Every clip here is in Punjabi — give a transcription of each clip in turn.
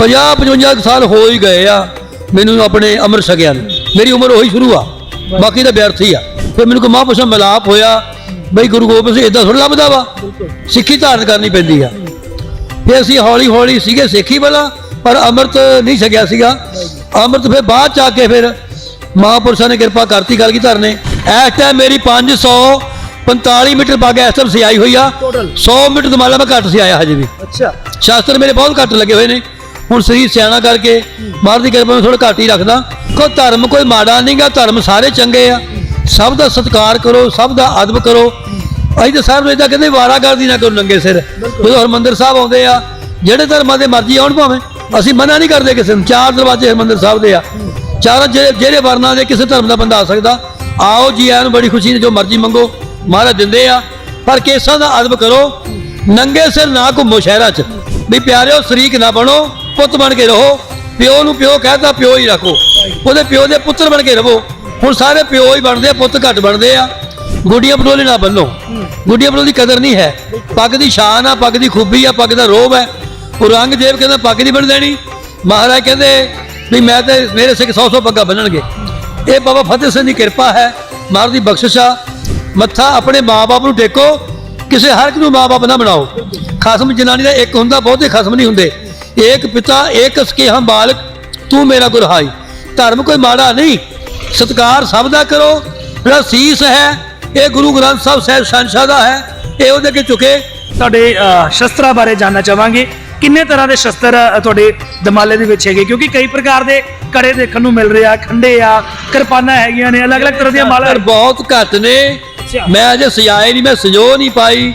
50 55 ਸਾਲ ਹੋ ਹੀ ਗਏ ਆ ਮੈਨੂੰ ਆਪਣੇ ਅੰਮ੍ਰਿਤ ਛਕਿਆ ਨੂੰ। ਮੇਰੀ ਉਮਰ ਉਹੀ ਸ਼ੁਰੂ ਆ ਬਾਕੀ ਤਾਂ ਵਿਅਰਥ ਹੀ ਆ। ਫਿਰ ਮੈਨੂੰ ਕੋਈ ਮਹਾਂਪੁਰਸ਼ਾਂ ਮਿਲਾਪ ਹੋਇਆ ਬਈ ਗੁਰੂ ਗੋਬਿੰਦ ਸਿੰਘ ਇਦਾਂ ਥੋੜ੍ਹਾ ਲੱਭਦਾ ਵਾ ਸਿੱਖੀ ਧਾਰਨ ਕਰਨੀ ਪੈਂਦੀ ਆ। ਫਿਰ ਅਸੀਂ ਹੌਲੀ ਹੌਲੀ ਸੀਗੇ ਸਿੱਖੀ ਵਾਲਾ ਪਰ ਅੰਮ੍ਰਿਤ ਨਹੀਂ ਛਕਿਆ ਸੀਗਾ। ਅੰਮ੍ਰਿਤ ਫਿਰ ਬਾਅਦ ਚ ਆ ਕੇ ਫਿਰ ਮਹਾਂਪੁਰਸ਼ਾਂ ਨੇ ਕਿਰਪਾ ਕਰਤੀ ਗੱਲ ਕੀ ਧਰਨੇ। ਇਸ ਟਾਈਮ ਮੇਰੀ 545 ਮੀਟਰ ਬਾਗੇ ਇਸ ਟਾਈਮ ਸਿਆਈ ਹੋਈ ਆ। 100 ਮੀਟਰ ਦਮਾਲਾ ਮੈਂ ਘੱਟ ਸੀ ਆਇਆ ਹਜੇ ਵੀ। ਅੱਛਾ। ਸ਼ਾਸਤਰ ਮੇਰੇ ਬਹੁਤ ਘੱਟ ਲੱਗੇ ਹੋਏ ਨੇ। ਹੁਣ ਸਰੀਰ ਸਿਆਣਾ ਕਰਕੇ ਮਾਰ ਦੀ ਕਿਰਪਾ ਨਾਲ ਥੋੜਾ ਘੱਟ ਹੀ ਰੱਖਦਾ। ਕੋ ਧਰਮ ਕੋਈ ਮਾੜਾ ਨਹੀਂਗਾ ਧਰਮ ਸਾਰੇ ਚੰਗੇ ਆ। ਸਭ ਦਾ ਸਤਿਕਾਰ ਕਰੋ ਸਭ ਦਾ ਅਦਬ ਕਰੋ। ਅਸੀਂ ਤਾਂ ਸਾਹਿਬ ਨੂੰ ਇਦਾਂ ਕਹਿੰਦੇ ਵਾਰਾਗਰਦੀ ਨਾ ਕਰੋ ਨੰਗੇ ਸਿਰ। ਜਦੋਂ ਹਰਮੰਦਰ ਸਾਹਿਬ ਆਉਂਦੇ ਆ ਜਿਹੜੇ ਧਰਮਾਂ ਦੇ ਮਰਜ਼ੀ ਆਉਣ ਭਾਵੇਂ। ਅਸੀਂ ਮਨਾ ਨਹੀਂ ਕਰਦੇ ਕਿਸੇ ਨੂੰ। ਚਾਰ ਦਰਵਾਜ਼ੇ ਹਰਮੰਦਰ ਸਾਹਿਬ ਦੇ ਆ। ਚਾਰਾਂ ਜਿਹੜੇ ਜਿਹੜੇ ਵਰਨਾਂ ਦੇ ਕਿਸੇ ਧਰਮ ਦਾ ਬੰਦਾ ਆ ਸਕਦਾ। ਆਓ ਜੀ ਆਇਆਂ ਨੂੰ ਬੜੀ ਖੁਸ਼ੀ ਨਾਲ ਜੋ ਮਰਜ਼ੀ ਮੰਗੋ। ਮਹਾਰਾਜ ਦਿੰਦੇ ਆ। ਪਰ ਕੇਸਾਂ ਦਾ ਅਦਬ ਕਰੋ। ਨੰਗੇ ਸਿਰ ਨਾ ਘੁੰਮੋ ਸ਼ਹਿਰਾਂ 'ਚ। ਵੀ ਪਿਆਰਿਓ ਸ਼ਰੀਕ ਨਾ ਬਣੋ। ਪੁੱਤ ਬਣ ਕੇ ਰਹੋ। ਪਿਓ ਨੂੰ ਪਿਓ ਕਹਿਤਾ, ਪਿਓ ਹੀ ਰੱਖੋ। ਉਹਦੇ ਪਿਓ ਦੇ ਪੁੱਤਰ ਬਣ ਕੇ ਰਹੋ। ਹੁਣ ਸਾਰੇ ਪਿਓ ਹੀ ਬਣਦੇ ਆ, ਪੁੱਤ ਘੱਟ ਬਣਦੇ ਆ। ਗੁੱਡੀਆਂ ਪਟੋਲੇ ਨਾ ਬੰਨੋ। ਗੁੱਡੀਆਂ ਪਟੋਲੇ ਦੀ ਕਦਰ ਨਹੀਂ ਹੈ। ਪੱਗ ਦੀ ਸ਼ਾਨ ਆ, ਪੱਗ ਦੀ ਖੂਬੀ ਆ, ਪੱਗ ਦਾ ਰੋਬ ਹੈ। ਔਰੰਗਜ਼ੇਬ ਕਹਿੰਦਾ, ਪੱਗ ਨਹੀਂ ਬਣ ਦੇਣੀ। ਮਹਾਰਾਜ ਕਹਿੰਦੇ ਵੀ ਮੈਂ ਤੇ ਮੇਰੇ ਸਿੱਖ 100 100 ਪੱਗਾਂ ਬੰਨਣਗੇ। ਇਹ ਬਾਬਾ ਫਤਿਹ ਸਿੰਘ ਦੀ ਕਿਰਪਾ ਹੈ ਮਾਰ ਦੀ ਬਖਸ਼ਿਸ਼ ਆ। ਮੱਥਾ ਆਪਣੇ ਮਾਪੇ ਨੂੰ ਟੇਕੋ। ਕਿਸੇ ਹਰ ਇੱਕ ਨੂੰ ਮਾਪੇ ਨਾ ਬਣਾਓ। ਖਸਮ ਜਨਾਨੀ ਦਾ ਇੱਕ ਹੁੰਦਾ, ਬਹੁਤੇ ਖਸਮ ਨਹੀਂ ਹੁੰਦੇ। ਏਕ ਪਿਤਾ ਏਕ ਸਕੇ ਹਮ ਬਾਲਕ ਤੂੰ ਮੇਰਾ ਗੁਰਹਾਈ ਧਰਮ ਕੋਈ ਮਾੜਾ ਨਹੀਂ ਸਤਕਾਰ ਸਭ ਦਾ ਕਰੋ ਜਿਹੜਾ ਸੀਸ ਹੈ ਇਹ ਗੁਰੂ ਗ੍ਰੰਥ ਸਾਹਿਬ ਸਾਹਿਬ ਸ਼ਾਨਸ਼ਾਹ ਦਾ ਹੈ ਇਹ ਉਹਦੇ ਅੱਗੇ ਝੁਕੇ ਤੁਹਾਡੇ ਸ਼ਸਤਰਾਂ ਬਾਰੇ ਜਾਨਣਾ ਚਾਹਾਂਗੇ। ਕਿੰਨੇ ਤਰ੍ਹਾਂ ਦੇ ਸ਼ਸਤਰ ਤੁਹਾਡੇ ਦਮਾਲੇ ਦੇ ਵਿੱਚ ਹੈਗੇ? ਕਿਉਂਕਿ ਕਈ ਪ੍ਰਕਾਰ ਦੇ ਕੜੇ ਦੇਖਣ ਨੂੰ ਮਿਲ ਰਹੇ ਆ ਖੰਡੇ ਆ ਕਿਰਪਾਨਾਂ ਹੈਗੀਆਂ ਨੇ ਅਲੱਗ-ਅਲੱਗ ਤਰ੍ਹਾਂ ਦੀਆਂ ਮਾਲਾ ਬਹੁਤ ਘੱਟ ਨੇ। ਮੈਂ ਅਜੇ ਸਜਾਏ ਨਹੀਂ ਮੈਂ ਸਜੋ ਨਹੀਂ ਪਾਈ।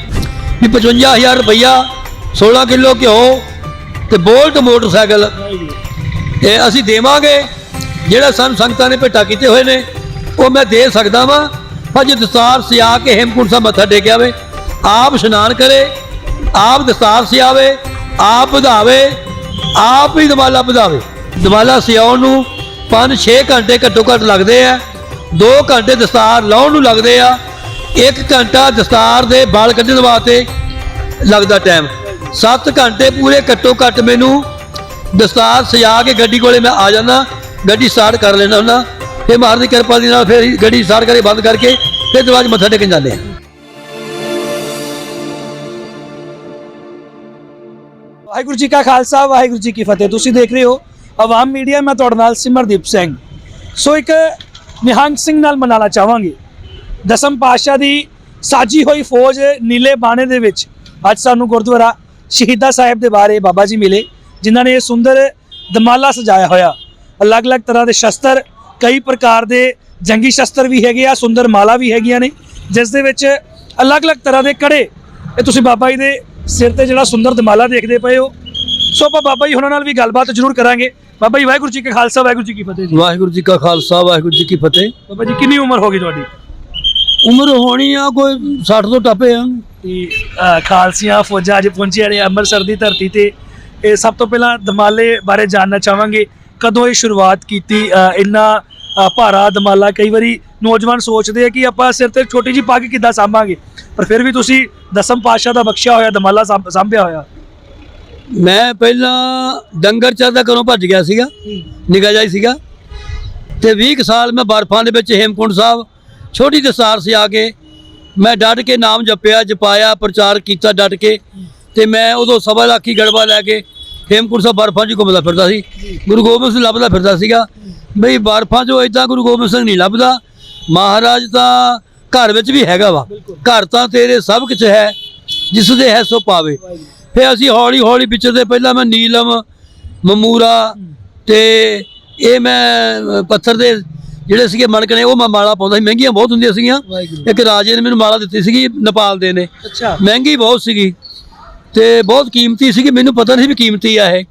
ਵੀ 55000 ਰੁਪਈਆ 16 ਕਿਲੋ ਘਿਓ ਤੇ ਬੋਲਟ ਮੋਟਰਸਾਈਕਲ। ਇਹ ਅਸੀਂ ਦੇਵਾਂਗੇ। ਜਿਹੜਾ ਸਾਨੂੰ ਸੰਗਤਾਂ ਨੇ ਭੇਟਾ ਕੀਤੇ ਹੋਏ ਨੇ, ਉਹ ਮੈਂ ਦੇ ਸਕਦਾ ਵਾਂ। ਪਰ ਜੇ ਦਸਤਾਰ ਸਿਆ ਕੇ ਹੇਮਕੁੰਟ ਸਾਹਿਬ ਮੱਥਾ ਟੇਕਿਆ ਵੇ ਆਪ ਇਸ਼ਨਾਨ ਕਰੇ, ਆਪ ਦਸਤਾਰ ਸਿਆਵੇ ਆਪ ਵਧਾਵੇ, ਆਪ ਹੀ ਦਮਾਲਾ ਵਧਾਵੇ। ਦਿਵਾਲਾ ਸਿਆਉਣ ਨੂੰ 5-6 ਘੰਟੇ ਘੱਟੋ ਘੱਟ ਲੱਗਦੇ ਆ। 2 ਘੰਟੇ ਦਸਤਾਰ ਲਾਉਣ ਨੂੰ ਲੱਗਦੇ ਆ। 1 ਘੰਟਾ ਦਸਤਾਰ ਦੇ ਬਾਲ ਕੱਢਣ ਵਾਸਤੇ ਲੱਗਦਾ ਟਾਈਮ 7 ਘੰਟੇ ਪੂਰੇ ਘੱਟੋ ਘੱਟ ਮੈਨੂੰ ਦਸਤਾਰ ਸਜਾ ਕੇ ਗੱਡੀ ਕੋਲੇ ਮੈਂ ਆ ਜਾਂਦਾ, ਗੱਡੀ ਸਟਾਰਟ ਕਰ ਲੈਣਾ ਹੁੰਦਾ ਤੇ ਮਾਰ ਦੀ ਕਿਰਪਾ ਦੇ ਨਾਲ ਫਿਰ ਗੱਡੀ ਸਟਾਰਟ ਕਰੇ ਬੰਦ ਕਰਕੇ ਫਿਰ ਦਰਵਾਜ਼ੇ ਮੱਥਾ ਟੇਕਣ ਜਾਂਦੇ ਆ। ਵਾਹਿਗੁਰੂ ਜੀ ਕਾ ਖਾਲਸਾ, ਵਾਹਿਗੁਰੂ ਜੀ ਕੀ ਫਤਿਹ। ਤੁਸੀਂ ਦੇਖ ਰਹੇ ਹੋ ਆਵਾਮ ਮੀਡੀਆ, ਮੈਂ ਤੁਹਾਡੇ ਨਾਲ ਸਿਮਰਦੀਪ ਸਿੰਘ। ਸੋ ਇੱਕ ਨਿਹੰਗ ਸਿੰਘ ਨਾਲ ਮਨਾਲਾ ਚਾਹਾਂਗੇ। ਦਸਮ ਪਾਤਸ਼ਾਹ ਦੀ ਸਾਜੀ ਹੋਈ ਫੌਜ ਨੀਲੇ ਬਾਣੇ ਦੇ ਵਿੱਚ ਅੱਜ ਸਾਨੂੰ ਗੁਰਦੁਆਰਾ ਸ਼ਹੀਦਾ ਸਾਹਿਬ ਦੇ ਬਾਰੇ ਬਾਬਾ ਜੀ ਮਿਲੇ ਜਿਨ੍ਹਾਂ ਨੇ ਇਹ ਸੁੰਦਰ ਦਮਾਲਾ ਸਜਾਇਆ ਹੋਇਆ। ਅਲੱਗ-ਅਲੱਗ ਤਰ੍ਹਾਂ ਦੇ ਸ਼ਸਤਰ ਕਈ ਪ੍ਰਕਾਰ ਦੇ ਜੰਗੀ ਸ਼ਸਤਰ ਵੀ ਹੈਗੇ ਆ ਸੁੰਦਰ ਮਾਲਾ ਵੀ ਹੈਗੀਆਂ ਨੇ ਜਿਸ ਦੇ ਵਿੱਚ ਅਲੱਗ-ਅਲੱਗ ਤਰ੍ਹਾਂ ਦੇ ਕੜੇ। ਇਹ ਤੁਸੀਂ ਬਾਬਾ ਜੀ ਦੇ ਸਿਰ ਤੇ ਜਿਹੜਾ ਸੁੰਦਰ ਦਮਾਲਾ ਦੇਖਦੇ ਪਏ ਹੋ। ਸੋ ਆਪਾਂ ਬਾਬਾ ਜੀ ਹੁਣਾਂ ਨਾਲ ਵੀ ਗੱਲਬਾਤ ਜ਼ਰੂਰ ਕਰਾਂਗੇ। ਬਾਬਾ ਜੀ ਵਾਹਿਗੁਰੂ ਜੀ ਕਾ ਖਾਲਸਾ ਵਾਹਿਗੁਰੂ ਜੀ ਕੀ ਫਤਿਹ ਜੀ। ਵਾਹਿਗੁਰੂ ਜੀ ਕਾ ਖਾਲਸਾ ਵਾਹਿਗੁਰੂ ਜੀ ਕੀ ਫਤਿਹ। ਬਾਬਾ ਜੀ ਕਿੰਨੀ ਉਮਰ ਹੋ ਗਈ ਤੁਹਾਡੀ? ਉਮਰ ਹੋਣੀ ਆ ਕੋਈ 60 ਤੋਂ ਟੱਪੇ ਆ। ਅ, ਖਾਲਸੀਆਂ ਫੌਜਾਂ ਅੱਜ ਪਹੁੰਚੀਆਂ ਨੇ ਅੰਮ੍ਰਿਤਸਰ ਦੀ ਧਰਤੀ ਤੇ। ਇਹ ਸਭ ਤੋਂ ਪਹਿਲਾਂ ਦਮਾਲੇ ਬਾਰੇ ਜਾਨਣਾ ਚਾਹਾਂਗੇ। ਕਦੋਂ ਇਹ ਸ਼ੁਰੂਆਤ ਕੀਤੀ? ਇੰਨਾ ਭਾਰਾ ਦਮਾਲਾ ਕਈ ਵਾਰੀ ਨੌਜਵਾਨ ਸੋਚਦੇ ਆ ਕਿ ਆਪਾਂ ਸਿਰ ਤੇ ਛੋਟੀ ਜੀ ਪੱਗ ਕਿੱਦਾਂ ਸਾਂਭਾਂਗੇ? ਪਰ ਫਿਰ ਵੀ ਤੁਸੀਂ ਦਸਮ ਪਾਤਸ਼ਾਹ ਦਾ ਬਖਸ਼ਿਆ ਹੋਇਆ ਦਮਾਲਾ ਸਾਂਭ- ਸਾਂਭਿਆ ਹੋਇਆ। ਮੈਂ ਪਹਿਲਾਂ ਡੰਗਰ ਚਰਦਾ ਘਰੋਂ ਭੱਜ ਗਿਆ ਸੀਗਾ ਨਿਕਾ ਜਾਈ ਸੀਗਾ। ਤੇ 20 ਕੁ ਸਾਲ ਮੈਂ ਬਰਫਾਂ ਦੇ ਵਿੱਚ ਹੇਮਕੁੰਟ ਸਾਹਿਬ ਛੋਟੀ ਦਸਤਾਰ ਸਿਆ ਕੇ ਮੈਂ ਡਟ ਕੇ ਨਾਮ ਜਪਿਆ, ਜਪਾਇਆ, ਪ੍ਰਚਾਰ ਕੀਤਾ ਡਟ ਕੇ ਤੇ ਮੈਂ ਉਦੋਂ ਸਵਾ ਲੱਖੀ ਗੜਵਾ ਲੈ ਕੇ ਹੇਮਕੁੰਟ ਸਾਹਿਬ ਬਰਫਾਂ 'ਚ ਘੁੰਮਦਾ ਫਿਰਦਾ ਸੀ। ਗੁਰੂ ਗੋਬਿੰਦ ਸਿੰਘ ਲੱਭਦਾ ਫਿਰਦਾ ਸੀਗਾ। ਬਈ ਬਰਫਾਂ 'ਚੋਂ ਇਦਾਂ ਗੁਰੂ ਗੋਬਿੰਦ ਸਿੰਘ ਨਹੀਂ ਲੱਭਦਾ। ਮਹਾਰਾਜ ਤਾਂ ਘਰ ਵਿੱਚ ਵੀ ਹੈਗਾ ਵਾ। ਘਰ ਤਾਂ ਤੇਰੇ ਸਭ ਕੁਝ ਹੈ ਜਿਸ ਦੇ ਹੈ ਸੋ ਪਾਵੇ। ਫਿਰ ਅਸੀਂ ਹੌਲੀ ਹੌਲੀ ਵਿਚਰਦੇ ਪਹਿਲਾਂ ਮੈਂ ਨੀਲਮ, ਮਮੂਰਾ ਤੇ ਇਹ ਮੈਂ ਪੱਥਰ ਦੇ ਜਿਹੜੇ ਸੀਗੇ ਮਣਕਣੇ ਉਹ ਮੈਂ ਮਾਲਾ ਪਾਉਂਦਾ ਸੀ। ਮਹਿੰਗੀਆਂ ਬਹੁਤ ਹੁੰਦੀਆਂ ਸੀਗੀਆਂ। ਇੱਕ ਰਾਜੇ ਨੇ ਮੈਨੂੰ ਮਾਲਾ ਦਿੱਤੀ ਸੀਗੀ ਨੇਪਾਲ ਦੇ ਨੇ। ਅੱਛਾ। ਮਹਿੰਗੀ ਬਹੁਤ ਸੀਗੀ। ਤੇ ਬਹੁਤ ਕੀਮਤੀ ਸੀਗੀ। ਮੈਨੂੰ ਪਤਾ ਨਹੀਂ ਵੀ ਕੀਮਤੀ ਆ ਇਹ।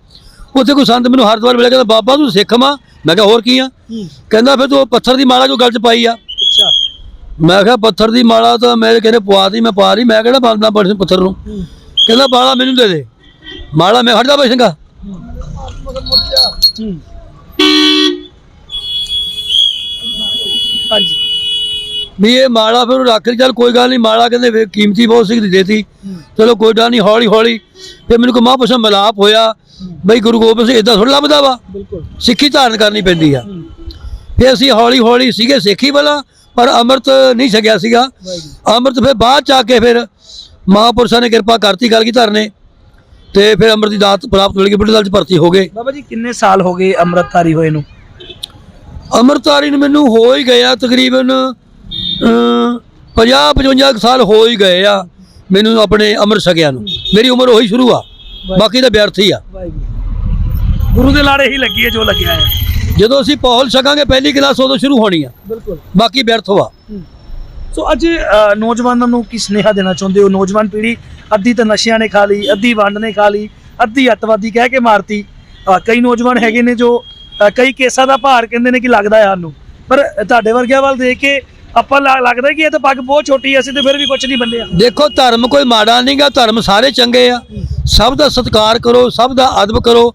ਉੱਥੇ ਕੋਈ ਸੰਤ ਮੈਨੂੰ ਹਰਦਵਾਰ ਮਿਲਿਆ ਕਹਿੰਦਾ ਬਾਬਾ ਤੂੰ ਸਿੱਖ ਮਾ। ਮੈਂ ਕਿਹਾ ਹੋਰ ਕੀ ਆ? ਕਹਿੰਦਾ ਫਿਰ ਤੂੰ ਪੱਥਰ ਦੀ ਮਾਲਾ ਕਿਉਂ ਗਲ ਚ ਪਾਈ ਆ? ਅੱਛਾ। ਮੈਂ ਕਿਹਾ ਪੱਥਰ ਦੀ ਮਾਲਾ ਤਾਂ ਮੇਰੇ ਕਹਿੰਦੇ ਪਵਾ ਦੀ ਮੈਂ ਪਾ ਰਹੀ ਮੈਂ ਕਿਹੜਾ ਬੰਦਾ ਬੜੇ ਪੱਥਰ ਨੂੰ? ਕਹਿੰਦਾ ਮਾਲਾ ਮੈਨੂੰ ਦੇ ਦੇ। ਮਾਲਾ ਮੈਂ ਹਟਦਾ ਸਿੰਘਾ? ਹਾਂਜੀ। ਵੀ ਇਹ ਮਾਲਾ ਫਿਰ ਰੱਖ ਲਈ ਚੱਲ ਕੋਈ ਗੱਲ ਨਹੀਂ ਮਾਲਾ ਕਹਿੰਦੇ ਫਿਰ ਕੀਮਤੀ ਬਹੁਤ ਸੀ ਦੇਤੀ ਚਲੋ ਕੋਈ ਗੱਲ ਨਹੀਂ ਹੌਲੀ ਹੌਲੀ। ਫਿਰ ਮੈਨੂੰ ਕੋ ਮਹਾਂਪੁਰਸ਼ਾਂ ਮਿਲਾਪ ਹੋਇਆ। ਬਈ ਗੁਰੂ ਗੋਬਿੰਦ ਸਿੰਘ ਇਦਾਂ ਥੋੜਾ ਲੱਭਦਾ ਵਾ। ਬਿਲਕੁਲ। ਸਿੱਖੀ ਧਾਰਨ ਕਰਨੀ ਪੈਂਦੀ ਆ। ਫਿਰ ਅਸੀਂ ਹੌਲੀ ਹੌਲੀ ਸੀਗੇ ਸਿੱਖੀ ਵਾਲਾ ਪਰ ਅੰਮ੍ਰਿਤ ਨਹੀਂ ਛਕਿਆ ਸੀਗਾ। ਅੰਮ੍ਰਿਤ ਫਿਰ ਬਾਅਦ ਚ ਆ ਕੇ ਫਿਰ ਮਹਾਂਪੁਰਸ਼ਾਂ ਨੇ ਕਿਰਪਾ ਕਰਤੀ ਗੱਲ ਕੀ ਧਰਨੇ। ਤੇ ਫਿਰ ਅੰਮ੍ਰਿਤ ਦੀ ਦਾਤ ਪ੍ਰਾਪਤ ਹੋ ਗਈ ਬੁੱਢੇ ਦਲ ਚ ਭਰਤੀ ਹੋ ਗਏ। ਬਾਬਾ ਜੀ ਕਿੰਨੇ ਸਾਲ ਹੋ ਗਏ ਅੰਮ੍ਰਿਤਧਾਰੀ ਹੋਏ ਨੂੰ? ਅੰਮ੍ਰਿਤਧਾਰੀ ਨੂੰ ਮੈਨੂੰ ਹੋ ਹੀ ਗਿਆ ਤਕਰੀਬਨ 50 55 ਸਾਲ ਹੋ ਹੀ ਗਏ ਆ ਮੈਨੂੰ ਆਪਣੇ ਅੰਮ੍ਰਿਤ ਛਕਿਆ ਨੂੰ। ਮੇਰੀ ਉਮਰ ਉਹੀ ਸ਼ੁਰੂ ਆ ਬਾਕੀ ਤਾਂ ਵਿਅਰਥ ਆ। ਗੁਰੂ ਦੇ ਲਾੜੇ ਹੀ ਲੱਗੀ ਹੈ ਜੋ ਲੱਗਿਆ ਹੈ ਜਦੋਂ ਅਸੀਂ ਪੌਲ ਛਕਾਂਗੇ ਪਹਿਲੀ ਕਲਾਸ ਉਦੋਂ ਸ਼ੁਰੂ ਹੋਣੀ ਆ। ਬਿਲਕੁਲ। ਬਾਕੀ ਵਿਅਰਥ ਵਾ। ਸੋ ਅੱਜ ਨੌਜਵਾਨਾਂ ਨੂੰ ਕੀ ਸੁਨੇਹਾ ਦੇਣਾ ਚਾਹੁੰਦੇ ਹੋ? ਨੌਜਵਾਨ ਪੀੜ੍ਹੀ ਅੱਧੀ ਤਾਂ ਨਸ਼ਿਆਂ ਨੇ ਖਾ ਲਈ ਅੱਧੀ ਵੰਡ ਨੇ ਖਾ ਲਈ ਅੱਧੀ ਅੱਤਵਾਦੀ ਕਹਿ ਕੇ ਮਾਰਤੀ। ਕਈ ਨੌਜਵਾਨ ਹੈਗੇ ਨੇ ਜੋ ਕਈ ਕੇਸਾਂ ਦਾ ਭਾਰ ਕਹਿੰਦੇ ਨੇ ਕਿ ਲੱਗਦਾ ਹੈ ਸਾਨੂੰ। ਪਰ ਤੁਹਾਡੇ ਵਰਗਿਆਂ ਵੱਲ ਦੇਖ ਕੇ ਆਪਾਂ ਲੱਗਦਾ ਕਿ ਇਹ ਤਾਂ ਪੱਗ ਬਹੁਤ ਛੋਟੀ ਹੈ ਅਸੀਂ ਤੇ ਫਿਰ ਵੀ ਕੁਝ ਨਹੀਂ ਬੰਦਿਆ ਦੇਖੋ ਧਰਮ ਕੋਈ ਮਾੜਾ ਨਹੀਂਗਾ ਧਰਮ ਸਾਰੇ ਚੰਗੇ ਆ। ਸਭ ਦਾ ਸਤਿਕਾਰ ਕਰੋ ਸਭ ਦਾ ਅਦਬ ਕਰੋ।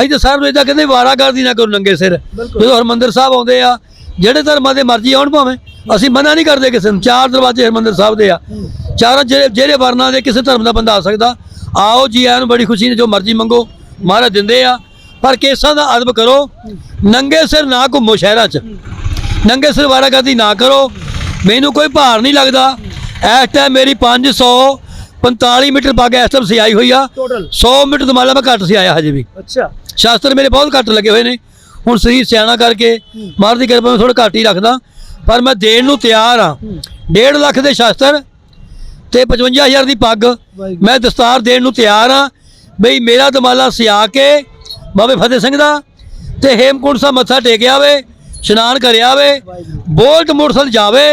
ਅਸੀਂ ਤਾਂ ਸਾਹਿਬ ਨੂੰ ਇਦਾਂ ਕਹਿੰਦੇ ਵਾਰਾਗਰਦੀ ਨਾ ਕਰੋ ਨੰਗੇ ਸਿਰ। ਜਦੋਂ ਹਰਮੰਦਰ ਸਾਹਿਬ ਆਉਂਦੇ ਆ ਜਿਹੜੇ ਧਰਮਾਂ ਦੇ ਮਰਜ਼ੀ ਆਉਣ ਭਾਵੇਂ ਅਸੀਂ ਮਨਾ ਨਹੀਂ ਕਰਦੇ ਕਿਸੇ ਨੂੰ। ਚਾਰ ਦਰਵਾਜ਼ੇ ਹਰਮੰਦਰ ਸਾਹਿਬ ਦੇ ਆ। ਚਾਰਾਂ ਜਿਹੜੇ ਜਿਹੜੇ ਵਰਨਾਂ ਦੇ ਕਿਸੇ ਧਰਮ ਦਾ ਬੰਦਾ ਆ ਸਕਦਾ। ਆਓ ਜੀ ਆਇਆਂ ਨੂੰ ਬੜੀ ਖੁਸ਼ੀ ਨੇ ਜੋ ਮਰਜ਼ੀ ਮੰਗੋ। ਮਹਾਰਾਜ ਦਿੰਦੇ ਆ। ਪਰ ਕੇਸਾਂ ਦਾ ਅਦਬ ਕਰੋ। ਨੰਗੇ ਸਿਰ ਨਾ ਘੁੰਮੋ ਸ਼ਹਿਰਾਂ 'ਚ। ਨੰਗੇ ਸਿਰ ਵਾਰਾਗਰਦੀ ਨਾ ਕਰੋ। ਮੈਨੂੰ ਕੋਈ ਭਾਰ ਨਹੀਂ ਲੱਗਦਾ। ਇਸ ਟਾਈਮ ਮੇਰੀ 545 ਮੀਟਰ ਪੱਗ ਇਸ ਟਾਈਮ ਸਿਆਈ ਹੋਈ ਆ। ਟੋਟਲ 100 ਮੀਟਰ ਤੋਂ ਮਾਲਾ ਮੈਂ ਘੱਟ ਸਿਆਇਆ ਹਜੇ ਵੀ। ਅੱਛਾ। ਸ਼ਾਸਤਰ ਮੇਰੇ ਬਹੁਤ ਘੱਟ ਲੱਗੇ ਹੋਏ ਨੇ। ਹੁਣ ਸਰੀਰ ਸਿਆਣਾ ਕਰਕੇ ਮਾਰ ਦੀ ਕਿਰਪਾ ਨਾਲ ਥੋੜਾ ਘੱਟ ਹੀ ਰੱਖਦਾ। ਪਰ ਮੈਂ ਦੇਣ ਨੂੰ ਤਿਆਰ ਆ। 1.5 ਲੱਖ ਦੇ ਸ਼ਾਸਤਰ ਤੇ 55000 ਦੀ ਪੱਗ। ਮੈਂ ਦਸਤਾਰ ਦੇਣ ਨੂੰ ਤਿਆਰ ਆ। ਬਈ ਮੇਰਾ ਦਮਾਲਾ ਸਿਆ ਕੇ ਬਾਬੇ ਫਤਿਹ ਸਿੰਘ ਦਾ ਤੇ ਹੇਮਕੁੰਟ ਸਾਹਿਬ ਮੱਥਾ ਟੇਕਿਆ ਵੇ ਇਸ਼ਨਾਨ ਕਰਿਆ ਵੇ ਬੋਲਟ ਮੋਟਰਸਾਈਕਲ ਜਾਵੇ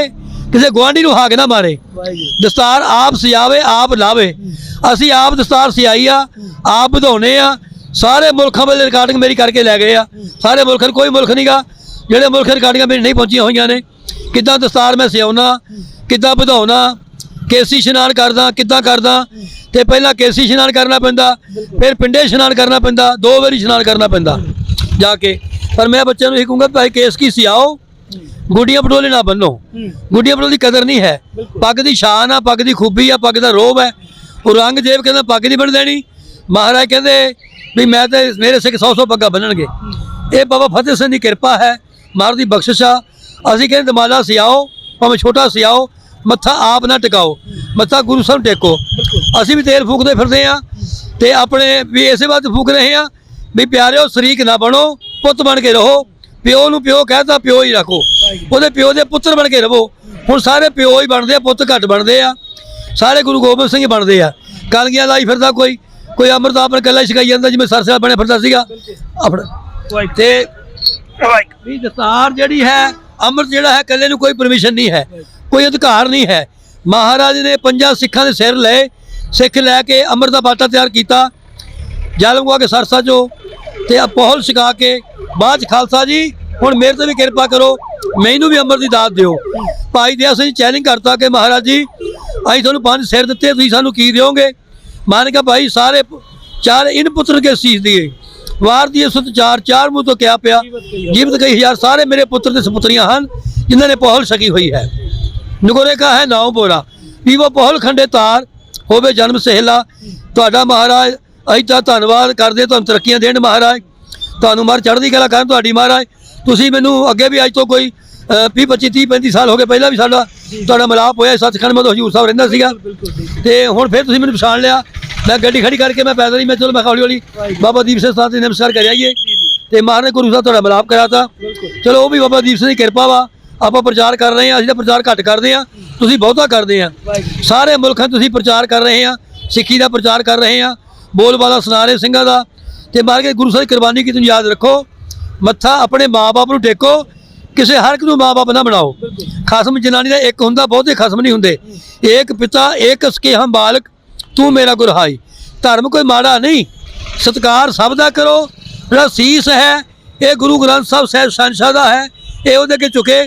ਕਿਸੇ ਗੁਆਂਢੀ ਨੂੰ ਹਾਕ ਨਾ ਮਾਰੇ। ਦਸਤਾਰ ਆਪ ਸਿਆਵੇ ਆਪ ਲਾਵੇ। ਅਸੀਂ ਆਪ ਦਸਤਾਰ ਸਿਆਈ ਆ ਆਪ ਵਧਾਉਣੇ ਆ। ਸਾਰੇ ਮੁਲਕਾਂ ਵਾਲੇ ਰਿਕਾਰਡਿੰਗ ਮੇਰੀ ਕਰਕੇ ਲੈ ਗਏ ਆ। ਸਾਰੇ ਮੁਲਕਾਂ ਕੋਈ ਮੁਲਕ ਨਹੀਂਗਾ ਜਿਹੜੇ ਮੁਲਕ ਰਿਕਾਰਡਿੰਗਾਂ ਮੇਰੀ ਨਹੀਂ ਪਹੁੰਚੀਆਂ ਹੋਈਆਂ ਨੇ। ਕਿੱਦਾਂ ਦਸਤਾਰ ਮੈਂ ਸਿਆਉਣਾ ਕਿੱਦਾਂ ਵਧਾਉਣਾ ਕੇਸੀ ਇਸ਼ਨਾਨ ਕਰਦਾ ਕਿੱਦਾਂ ਕਰਦਾ ਤੇ ਪਹਿਲਾਂ ਕੇਸੀ ਇਸ਼ਨਾਨ ਕਰਨਾ ਪੈਂਦਾ ਫਿਰ ਪਿੰਡੇ ਇਸ਼ਨਾਨ ਕਰਨਾ ਪੈਂਦਾ ਦੋ ਵਾਰੀ ਇਸ਼ਨਾਨ ਕਰਨਾ ਪੈਂਦਾ ਜਾ ਕੇ। ਪਰ ਮੈਂ ਬੱਚਿਆਂ ਨੂੰ ਇਹ ਕਹੂੰਗਾ ਭਾਈ ਕੇਸ ਕੀ ਸਿਆਓ ਗੁੱਡੀਆਂ ਪਟੋਲੇ ਨਾ ਬੰਨੋ। ਗੁੱਡੀਆਂ ਪਟੋਲੇ ਦੀ ਕਦਰ ਨਹੀਂ ਹੈ। ਪੱਗ ਦੀ ਸ਼ਾਨ ਆ ਪੱਗ ਦੀ ਖੂਬੀ ਆ ਪੱਗ ਦਾ ਰੋਬ ਹੈ। ਔਰੰਗਜ਼ੇਬ ਕਹਿੰਦਾ ਪੱਗ ਨਹੀਂ ਬਣ ਦੇਣੀ। ਮਹਾਰਾਜ ਕਹਿੰਦੇ ਵੀ ਮੈਂ ਤੇ ਮੇਰੇ ਸਿੱਖ 100 100 ਪੱਗਾਂ ਬੰਨਣਗੇ। ਇਹ ਬਾਬਾ ਫਤਿਹ ਸਿੰਘ ਦੀ ਕਿਰਪਾ ਹੈ ਮਾਰ ਦੀ ਬਖਸ਼ਿਸ਼ ਆ। ਅਸੀਂ ਕਹਿੰਦੇ ਦਮਾਲਾ ਸਿਆਓ ਭਾਵੇਂ ਛੋਟਾ ਸਿਆਓ ਮੱਥਾ ਆਪ ਨਾ ਟਿਕਾਓ ਮੱਥਾ ਗੁਰੂ ਸਾਹਿਬ ਟੇਕੋ। ਅਸੀਂ ਵੀ ਤੇਲ ਫੂਕਦੇ ਫਿਰਦੇ ਆ ਤੇ ਆਪਣੇ ਵੀ ਇਸੇ ਵਾਸਤੇ ਫੂਕ ਰਹੇ ਆ ਵੀ ਪਿਆਰਿਓ, ਸ਼ਰੀਕ ਨਾ ਬਣੋ, ਪੁੱਤ ਬਣ ਕੇ ਰਹੋ, ਪਿਓ ਨੂੰ ਪਿਓ ਕਹਤਾ, ਪਿਓ ਹੀ ਰੱਖੋ। ਉਹਦੇ ਪਿਓ ਦੇ ਪੁੱਤਰ ਬਣ ਕੇ ਰਹੋ। ਹੁਣ ਸਾਰੇ ਪਿਓ ਹੀ ਬਣਦੇ ਆ, ਪੁੱਤ ਘੱਟ ਬਣਦੇ ਆ। ਸਾਰੇ ਗੁਰੂ ਗੋਬਿੰਦ ਸਿੰਘ ਬਣਦੇ ਆ। ਕਲਗੀਆਂ ਲਾਈ ਫਿਰਦਾ ਕੋਈ ਕੋਈ ਅੰਮ੍ਰਿਤ ਆਪਣ ਕੱਲਾ ਹੀ ਛਕਾਈ ਜਾਂਦਾ, ਜਿਵੇਂ ਸਰਸਾ ਬਣਿਆ ਫਿਰਦਾ ਸੀਗਾ। ਆਪਣਾ ਵਾਹਿਗੁਰੂ ਤੇ ਵੀ ਦਸਤਾਰ ਜਿਹੜੀ ਹੈ, ਅੰਮ੍ਰਿਤ ਜਿਹੜਾ ਹੈ ਕੱਲੇ ਨੂੰ ਕੋਈ ਪਰਮਿਸ਼ਨ ਨਹੀਂ ਹੈ। ਕੋਈ ਅਧਿਕਾਰ ਨਹੀਂ ਹੈ। ਮਹਾਰਾਜ ਨੇ ਪੰਜਾਂ ਸਿੱਖਾਂ ਦੇ ਸਿਰ ਲਏ ਸਿੱਖ ਲੈ ਕੇ ਅੰਮ੍ਰਿਤ ਦਾ ਬਾਟਾ ਤਿਆਰ ਕੀਤਾ। ਜਲ ਮੰਗਵਾ ਕੇ ਸਰਸਾ ਚੋਂ ਤੇ ਅਪੋਹਲ ਛਕਾ ਕੇ ਬਾਅਦ 'ਚ ਖਾਲਸਾ ਜੀ, ਹੁਣ ਮੇਰੇ ਤੇ ਵੀ ਕਿਰਪਾ ਕਰੋ, ਮੈਨੂੰ ਵੀ ਅੰਮ੍ਰਿਤ ਦੀ ਦਾਤ ਦਿਓ। ਭਾਈ ਦਿਆ ਸਿੰਘ ਚੈਲਿੰਜ ਕਰਤਾ ਕਿ ਮਹਾਰਾਜ ਜੀ, ਅਸੀਂ ਤੁਹਾਨੂੰ ਪੰਜ ਸਿਰ ਦਿੱਤੇ, ਤੁਸੀਂ ਸਾਨੂੰ ਕੀ ਦਿਓਗੇ? ਮਾਨ ਕਾ ਭਾਈ ਸਾਰੇ ਪ- ਚਾਰ ਇਨ ਪੁੱਤਰ ਕੇ ਸੀਸ ਦੀਏ ਵਾਰ ਦੀ ਸੁਤ ਚਾਰ ਚਾਰ ਮੂੰਹ ਤੋਂ ਕਿਆ ਪਿਆ? ਜੀਵਤ ਕਈ ਹਜ਼ਾਰ, ਸਾਰੇ ਮੇਰੇ ਪੁੱਤਰ ਤੇ ਸੁਪੁੱਤਰੀਆਂ ਹਨ, ਜਿਨ੍ਹਾਂ ਨੇ ਪਹਲ ਸਕੀ ਹੋਈ ਹੈ। ਨਗੋਰੇ ਕਾ ਹੈ ਨਾਉ ਬੋਰਾ। ਵੀ ਉਹ ਪਹਲ ਖੰਡੇ ਤਾਰ ਹੋਵੇ ਜਨਮ ਸਹਿਲਾ। ਤੁਹਾਡਾ ਮਹਾਰਾਜ ਅਸੀਂ ਤਾਂ ਧੰਨਵਾਦ ਕਰਦੇ ਤੁਹਾਨੂੰ ਤਰੱਕੀਆਂ ਦੇਣ ਮਹਾਰਾਜ। ਤੁਹਾਨੂੰ ਮਾਰ ਚੜ੍ਹਦੀ ਕਲਾ ਕਰਨ ਤੁਹਾਡੀ ਮਹਾਰਾਜ। ਤੁਸੀਂ ਮੈਨੂੰ ਅੱਗੇ ਵੀ ਅੱਜ ਤੋਂ ਕੋਈ 20 25 30 35 ਸਾਲ ਹੋ ਗਏ ਪਹਿਲਾਂ ਵੀ ਸਾਡਾ ਤੁਹਾਡਾ ਮਿਲਾਪ ਹੋਇਆ ਸੱਚਖੰਡ ਮੈਂ ਹਜੂਰ ਸਾਹਿਬ ਰਹਿੰਦਾ ਸੀਗਾ। ਤੇ ਹੁਣ ਫਿਰ ਤੁਸੀਂ ਮੈਨੂੰ ਪਛਾਣ ਲਿਆ। ਮੈਂ ਗੱਡੀ ਖੜੀ ਕਰਕੇ ਮੈਂ ਪੈਦਲ ਹੀ ਮੈਂ ਚਲੋ ਮੈਂ ਹੌਲੀ ਹੌਲੀ ਬਾਬਾ ਦੀਪ ਸਿੰਘ ਸਾਹਿਬ ਦੇ ਨਮਸਕਾਰ ਕਰ ਆਈਏ ਤੇ ਮਹਾਰਾਜ ਗੁਰੂ ਸਾਹਿਬ ਤੁਹਾਡਾ ਮਿਲਾਪ ਕਰਾਤਾ। ਚਲੋ ਉਹ ਵੀ ਬਾਬਾ ਦੀਪ ਸਿੰਘ ਦੀ ਕਿਰਪਾ ਵਾ। ਆਪਾਂ ਪ੍ਰਚਾਰ ਕਰ ਰਹੇ ਹਾਂ, ਅਸੀਂ ਤਾਂ ਪ੍ਰਚਾਰ ਘੱਟ ਕਰਦੇ ਹਾਂ, ਤੁਸੀਂ ਬਹੁਤਾ ਕਰਦੇ ਆ ਸਾਰੇ ਮੁਲਕਾਂ ਤੁਸੀਂ ਪ੍ਰਚਾਰ ਕਰ ਰਹੇ ਆ ਸਿੱਖੀ ਦਾ ਪ੍ਰਚਾਰ ਕਰ ਰਹੇ ਆ ਬੋਲਬਾਲਾ ਸੁਣਾ ਰਹੇ ਸਿੰਘਾਂ ਦਾ, ਤੇ ਮਾਰ ਕੇ ਗੁਰੂ ਸਾਹਿਬ ਦੀ ਕੁਰਬਾਨੀ ਕੀ ਤੁਸੀਂ ਯਾਦ ਰੱਖੋ, ਮੱਥਾ ਆਪਣੇ ਮਾਪੇ ਨੂੰ ਟੇਕੋ, ਕਿਸੇ ਹਰ ਇੱਕ ਨੂੰ ਮਾਪੇ ਨਾ ਬਣਾਓ। ਖਸਮ ਜਨਾਨੀ ਦਾ ਇੱਕ ਹੁੰਦਾ, ਬਹੁਤੇ ਖਸਮ ਨਹੀਂ ਹੁੰਦੇ। ਏਕ ਪਿਤਾ, ਏਕ ਸਕੇ ਹਮ ਬਾਲਕ, ਤੂੰ ਮੇਰਾ ਗੁਰਹਾਈ। ਧਰਮ ਕੋਈ ਮਾੜਾ ਨਹੀਂ, ਸਤਕਾਰ ਸਭ ਦਾ ਕਰੋ ਜਿਹੜਾ ਸੀਸ ਹੈ, ਇਹ ਗੁਰੂ ਗ੍ਰੰਥ ਸਾਹਿਬ ਸਾਹਿਬ ਸ਼ਾਨਸ਼ਾਹ ਦਾ ਹੈ, ਇਹ ਉਹਦੇ ਕੇ ਝੁਕੇ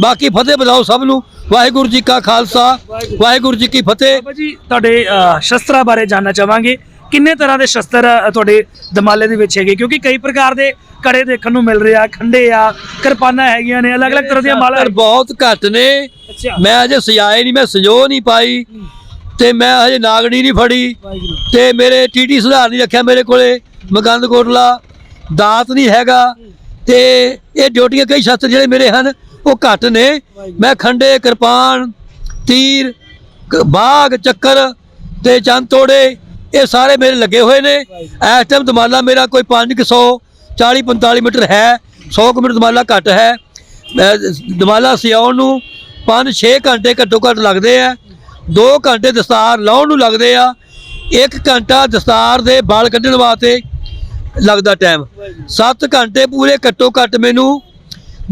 ਬਾਕੀ ਫਤਿਹ ਬੁਲਾਓ ਸਭ ਨੂੰ। ਵਾਹਿਗੁਰੂ ਜੀ ਕਾ ਖਾਲਸਾ ਵਾਹਿਗੁਰੂ ਜੀ ਕੀ ਫਤਿਹ। ਬਾਬਾ ਜੀ ਤੁਹਾਡੇ ਸ਼ਸਤਰਾਂ ਬਾਰੇ ਜਾਨਣਾ ਚਾਹਾਂਗੇ। ਕਿੰਨੇ ਤਰ੍ਹਾਂ ਦੇ ਸ਼ਸਤਰ ਤੁਹਾਡੇ ਦਮਾਲੇ ਦੇ ਵਿੱਚ ਹੈਗੇ? ਕਿਉਂਕਿ ਕਈ ਪ੍ਰਕਾਰ ਦੇ ਕੜੇ ਦੇਖਣ ਨੂੰ ਮਿਲ ਰਹੇ ਖੰਡੇ ਆ ਕਿਰਪਾਨਾਂ ਹੈਗੀਆਂ ਨੇ ਅਲੱਗ-ਅਲੱਗ ਤਰ੍ਹਾਂ ਦੀਆਂ ਮਾਲਾ ਬਹੁਤ ਘੱਟ ਨੇ। ਮੈਂ ਅਜੇ ਸਜਾਏ ਨਹੀਂ ਮੈਂ ਸਜੋ ਨਹੀਂ ਪਾਈ। ਤੇ ਮੈਂ ਹਜੇ ਨਾਗਣੀ ਨਹੀਂ ਫੜੀ। ਤੇ ਮੇਰੇ ਟੀਟੀ ਸੁਧਾਰ ਨਹੀਂ ਰੱਖਿਆ ਮੇਰੇ ਕੋਲੇ ਮਕੰਦ ਕੋਟਲਾ। ਦਾਤ ਨਹੀਂ ਹੈਗਾ। ਤੇ ਇਹ ਡਿਊਟੀਆਂ ਕਈ ਸ਼ਸਤਰ ਜਿਹੜੇ ਮੇਰੇ ਹਨ ਉਹ ਘੱਟ ਨੇ। ਮੈਂ ਖੰਡੇ, ਕਿਰਪਾਨ, ਤੀਰ ਬਾਗ, ਚੱਕਰ ਤੇ ਚੰਦ ਤੋੜੇ, ਇਹ ਸਾਰੇ ਮੇਰੇ ਲੱਗੇ ਹੋਏ ਨੇ। ਇਸ ਟਾਈਮ ਦਮਾਲਾ ਮੇਰਾ ਕੋਈ 500 40 45 ਮੀਟਰ ਹੈ 100 ਕੁ ਮੀਟਰ ਦਮਾਲਾ ਘੱਟ ਹੈ। ਦਮਾਲਾ ਸਿਆਉਣ ਨੂੰ 5-6 ਘੰਟੇ ਘੱਟੋ ਘੱਟ ਲੱਗਦੇ ਆ। 2 ਘੰਟੇ ਦਸਤਾਰ ਲਾਉਣ ਨੂੰ ਲੱਗਦੇ ਆ। 1 ਘੰਟਾ ਦਸਤਾਰ ਦੇ ਵਾਲ ਕੱਢਣ ਵਾਸਤੇ ਲੱਗਦਾ ਟਾਈਮ 7 ਘੰਟੇ ਪੂਰੇ ਘੱਟੋ ਘੱਟ ਮੈਨੂੰ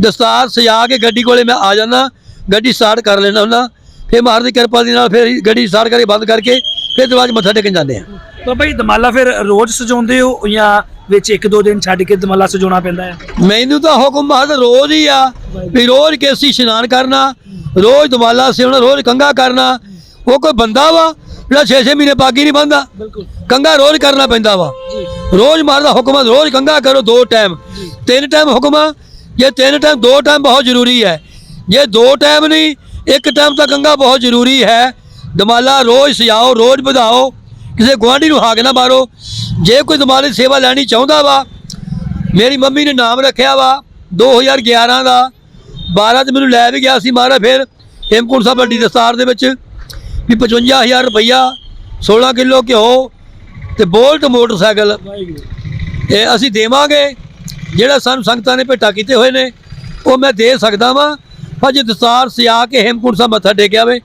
ਦਸਤਾਰ ਸਜਾ ਕੇ ਗੱਡੀ ਕੋਲੇ ਮੈਂ ਆ ਜਾਂਦਾ ਗੱਡੀ ਸਟਾਰਟ ਕਰ ਲੈਣਾ ਹੁੰਦਾ ਫਿਰ ਮਾਰ ਦੀ ਕਿਰਪਾ ਦੇ ਨਾਲ ਫਿਰ ਗੱਡੀ ਸਟਾਰਟ ਕਰਕੇ ਬੰਦ ਕਰਕੇ ਫਿਰ ਦਰਵਾਜ਼ੇ ਮੱਥਾ ਟੇਕਣ ਜਾਂਦੇ ਆ ਬਾਬਾ ਜੀ ਦਮਾਲਾ ਫਿਰ ਰੋਜ਼ ਸਜਾਉਂਦੇ ਹੋ ਜਾਂ ਵਿੱਚ ਇੱਕ ਦੋ ਦਿਨ ਛੱਡ ਕੇ ਦਮਾਲਾ ਸਜਾਉਣਾ ਪੈਂਦਾ ਹੈ? ਮੈਨੂੰ ਤਾਂ ਹੁਕਮ ਬਾਦ ਰੋਜ਼ ਹੀ ਆ ਵੀ ਰੋਜ਼ ਕੇਸੀ ਇਸ਼ਨਾਨ ਕਰਨਾ ਰੋਜ਼ ਦਵਾਲਾ ਸਿਉਣਾ ਰੋਜ਼ ਕੰਗਾ ਕਰਨਾ। ਉਹ ਕੋਈ ਬੰਦਾ ਵਾ ਜਿਹੜਾ 6-6 ਮਹੀਨੇ ਬਾਗੀ ਨਹੀਂ ਬੰਦਾ ਬਿਲਕੁਲ। ਕੰਗਾ ਰੋਜ਼ ਕਰਨਾ ਪੈਂਦਾ ਵਾ। ਰੋਜ਼ ਮਾਰਦਾ ਹੁਕਮ ਆ, ਰੋਜ਼ ਕੰਗਾ ਕਰੋ ਦੋ ਟਾਈਮ। ਤਿੰਨ ਟਾਈਮ ਹੁਕਮ ਜੇ ਤਿੰਨ ਟਾਈਮ ਦੋ ਟਾਈਮ ਬਹੁਤ ਜ਼ਰੂਰੀ ਹੈ ਜੇ ਦੋ ਟਾਈਮ ਨਹੀਂ ਇੱਕ ਟਾਈਮ ਤਾਂ ਕੰਗਾ ਬਹੁਤ ਜ਼ਰੂਰੀ ਹੈ ਦਮਾਲਾ ਰੋਜ਼ ਸਜਾਓ ਰੋਜ਼ ਵਧਾਓ ਕਿਸੇ ਗੁਆਂਢੀ ਨੂੰ ਹਾਕ ਨਾ ਮਾਰੋ ਜੇ ਕੋਈ ਦਮਾਲੇ ਦੀ ਸੇਵਾ ਲੈਣੀ ਚਾਹੁੰਦਾ ਵਾ ਮੇਰੀ ਮੰਮੀ ਨੇ ਨਾਮ ਰੱਖਿਆ ਵਾ 2011 ਦਾ 12 ਚ ਮੈਨੂੰ ਲੈ ਵੀ ਗਿਆ ਸੀ ਮਾਰਾ ਫਿਰ ਹੇਮਕੁੰਟ ਸਾਹਿਬ ਵੱਡੀ ਦਸਤਾਰ ਦੇ ਵਿੱਚ ਵੀ 55000 ਰੁਪਈਆ 16 ਕਿਲੋ ਘਿਓ ਤੇ ਬੋਲਟ ਮੋਟਰਸਾਈਕਲ ਇਹ ਅਸੀਂ ਦੇਵਾਂਗੇ ਜਿਹੜਾ ਸਾਨੂੰ ਸੰਗਤਾਂ ਨੇ ਭੇਟਾ ਕੀਤੇ ਹੋਏ ਨੇ, ਉਹ ਮੈਂ ਦੇ ਸਕਦਾ ਵਾਂ। ਪਰ ਜੇ ਦਸਤਾਰ ਸਿਆ ਕੇ ਹੇਮਕੁੰਟ ਸਾਹਿਬ ਮੱਥਾ ਟੇਕਿਆ ਵੇ।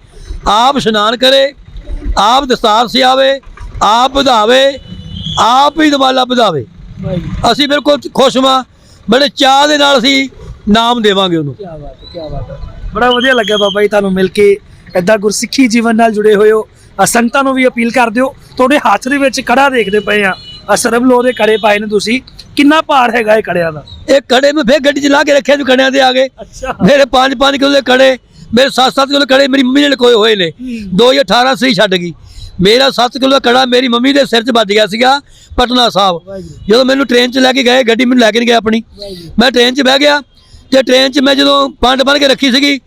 ਆਪ ਇਸ਼ਨਾਨ ਕਰੇ, ਆਪ ਦਸਤਾਰ ਸਿਆਵੇ, ਆਪ ਵਧਾਵੇ, ਆਪ ਹੀ ਦਮਾਲਾ ਵਧਾਵੇ। ਅਸੀਂ ਬਿਲਕੁਲ ਖੁਸ਼ ਹਾਂ ਬੜੇ ਚਾਹ ਦੇ ਨਾਲ ਅਸੀਂ ਨਾਮ ਦੇਵਾਂਗੇ ਉਹਨੂੰ। ਕੀ ਬਾਤ ਹੈ ਕੀ ਬਾਤ ਹੈ। ਬੜਾ ਵਧੀਆ ਲੱਗਿਆ ਬਾਬਾ ਜੀ ਤੁਹਾਨੂੰ ਮਿਲ ਕੇ। ਐਦਾਂ ਗੁਰਸਿੱਖੀ ਜੀਵਨ ਨਾਲ ਜੁੜੇ ਹੋਏ ਹੋ। ਸੰਗਤਾਂ ਨੂੰ ਵੀ ਅਪੀਲ ਕਰ ਦਿਓ। ਤੁਹਾਡੇ ਹੱਥ ਦੇ ਵਿੱਚ ਕੜਾ ਦੇਖਦੇ ਪਏ ਆ। ਆ ਸਰਬ ਲੋ ਦੇ ਕੜੇ ਪਾਏ ਨੇ ਤੁਸੀਂ। ਕਿੰਨਾ ਭਾਰ ਹੈਗਾ ਇਹ ਕੜਿਆਂ ਦਾ? ਇਹ ਕੜੇ ਮੈਂ ਫੇਰ ਗੱਡੀ 'ਚ ਲਾ ਕੇ ਰੱਖਿਆ ਨੂੰ ਕੜਿਆਂ ਦੇ ਆ ਗਏ। ਅੱਛਾ। ਮੇਰੇ 5-5 ਕਿਲੋ ਦੇ ਕੜੇ ਮੇਰੇ 7-7 ਕਿਲੋ ਕੜੇ ਮੇਰੀ ਮੰਮੀ ਨੇ ਲਕੋਏ ਹੋਏ ਨੇ। 2018 ਸਹੀ ਛੱਡ ਗਈ। ਮੇਰਾ 7 ਕਿਲੋ ਦਾ ਕੜਾ ਮੇਰੀ ਮੰਮੀ ਦੇ ਸਿਰ 'ਚ ਵੱਜ ਗਿਆ ਸੀਗਾ ਪਟਨਾ ਸਾਹਿਬ। ਜਦੋਂ ਮੈਨੂੰ ਟ੍ਰੇਨ 'ਚ ਲੈ ਕੇ ਗਏ ਗੱਡੀ ਮੈਨੂੰ ਲੈ ਕੇ ਨਹੀਂ ਗਏ ਆਪਣੀ। ਮੈਂ ਟ੍ਰੇਨ 'ਚ ਬਹਿ ਗਿਆ ਤੇ ਟ੍ਰੇਨ 'ਚ ਮੈਂ ਜਦੋਂ ਪੰਡ ਬਣ ਕੇ ਰੱਖੀ ਸੀਗੀ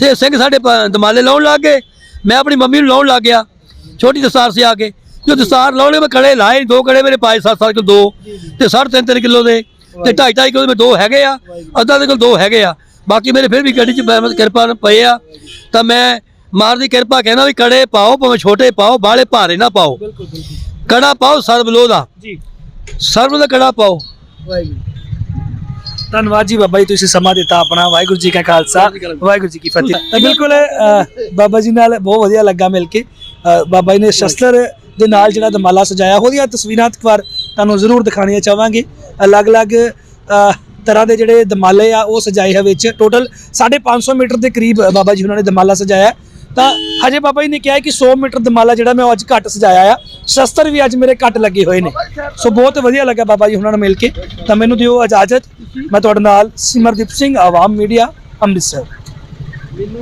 ਤੇ ਸਿੰਘ ਸਾਡੇ ਦਮਾਲੇ ਲਾਉਣ ਲੱਗ ਗਏ। ਮੈਂ ਆਪਣੀ ਮੰਮੀ ਨੂੰ ਲਾਉਣ ਲੱਗ ਗਿਆ ਛੋਟੀ ਦਸਤਾਰ ਸੀ ਆ ਕੇ। ਜੋ ਦਸਤਾਰ ਲਾਉਣੇ ਮੈਂ ਕੜੇ ਲਾਏ ਦੋ ਕੜੇ ਮੇਰੇ ਪਾਏ 7-7 ਕਿਲੋ ਦੋ? ਤੇ 3.5 ਕਿਲੋ ਦੇ ਤੇ 2.5 ਕਿਲੋ ਦੇ ਦੋ ਹੈਗੇ ਆ ਅੱਧਾ ਦੇ ਕੋਲ ਦੋ ਹੈਗੇ ਆ। ਬਾਕੀ ਮੇਰੇ ਫਿਰ ਵੀ ਗੱਡੀ 'ਚ ਬਹਿਮਤ ਕਿਰਪਾ ਨਾਲ ਪਏ ਆ। ਤਾਂ ਮੈਂ ਮਾਰ ਦੀ ਕਿਰਪਾ ਕਹਿਣਾ ਵੀ ਕੜੇ ਪਾਓ ਭਾਵੇਂ ਛੋਟੇ ਪਾਓ ਬਾਹਲੇ ਭਾਰੇ ਨਾ ਪਾਓ। ਕੜਾ ਪਾਓ ਸਰਬ ਲੋਹ ਦਾ। ਜੀ। ਸਰਬ ਦਾ ਕੜਾ ਪਾਓ। ਵਾਹਿਗੁਰੂ। ਧੰਨਵਾਦ ਜੀ ਬਾਬਾ ਜੀ ਤੁਸੀਂ ਸਮਾਂ ਦਿੱਤਾ ਆਪਣਾ। ਵਾਹਿਗੁਰੂ ਜੀ ਕਾ ਖਾਲਸਾ ਵਾਹਿਗੁਰੂ ਜੀ ਕੀ ਫਤਿਹ। ਤਾਂ ਬਿਲਕੁਲ ਬਾਬਾ ਜੀ ਨਾਲ ਬਹੁਤ ਵਧੀਆ ਲੱਗਾ ਮਿਲ ਕੇ। ਬਾਬਾ ਜੀ ਨੇ ਸ਼ਸਤਰ ਦੇ ਨਾਲ ਜਿਹੜਾ ਦਮਾਲਾ ਸਜਾਇਆ, ਉਹਦੀਆਂ ਤਸਵੀਰਾਂ ਇੱਕ ਵਾਰ ਤੁਹਾਨੂੰ ਜ਼ਰੂਰ ਦਿਖਾਣੀਆਂ ਚਾਹਾਂਗੇ। ਅਲੱਗ-ਅਲੱਗ ਤਰ੍ਹਾਂ ਦੇ ਜਿਹੜੇ ਦਮਾਲੇ ਆ, ਉਹ ਸਜਾਏ ਹੋਏ ਵਿੱਚ। ਟੋਟਲ 550 ਮੀਟਰ ਦੇ ਕਰੀਬ ਬਾਬਾ ਜੀ ਉਹਨਾਂ ਨੇ ਦਮਾਲਾ ਸਜਾਇਆ। ਤਾਂ ਹਜੇ ਬਾਬਾ ਜੀ ਨੇ ਕਿਹਾ ਕਿ 100 ਮੀਟਰ ਦਮਾਲਾ ਜਿਹੜਾ ਮੈਂ ਉਹ ਅੱਜ ਘੱਟ ਸਜਾਇਆ ਆ। ਸ਼ਸਤਰ ਵੀ ਅੱਜ ਮੇਰੇ ਘੱਟ ਲੱਗੇ ਹੋਏ ਨੇ। ਸੋ ਬਹੁਤ ਵਧੀਆ ਲੱਗਾ ਬਾਬਾ ਜੀ ਉਹਨਾਂ ਨੂੰ ਮਿਲ ਕੇ। ਤਾਂ ਮੈਨੂੰ ਦਿਓ ਇਜਾਜ਼ਤ। ਮੈਂ ਤੁਹਾਡੇ ਨਾਲ ਸਿਮਰਦੀਪ ਸਿੰਘ, ਆਵਾਮ ਮੀਡੀਆ, ਅੰਮ੍ਰਿਤਸਰ।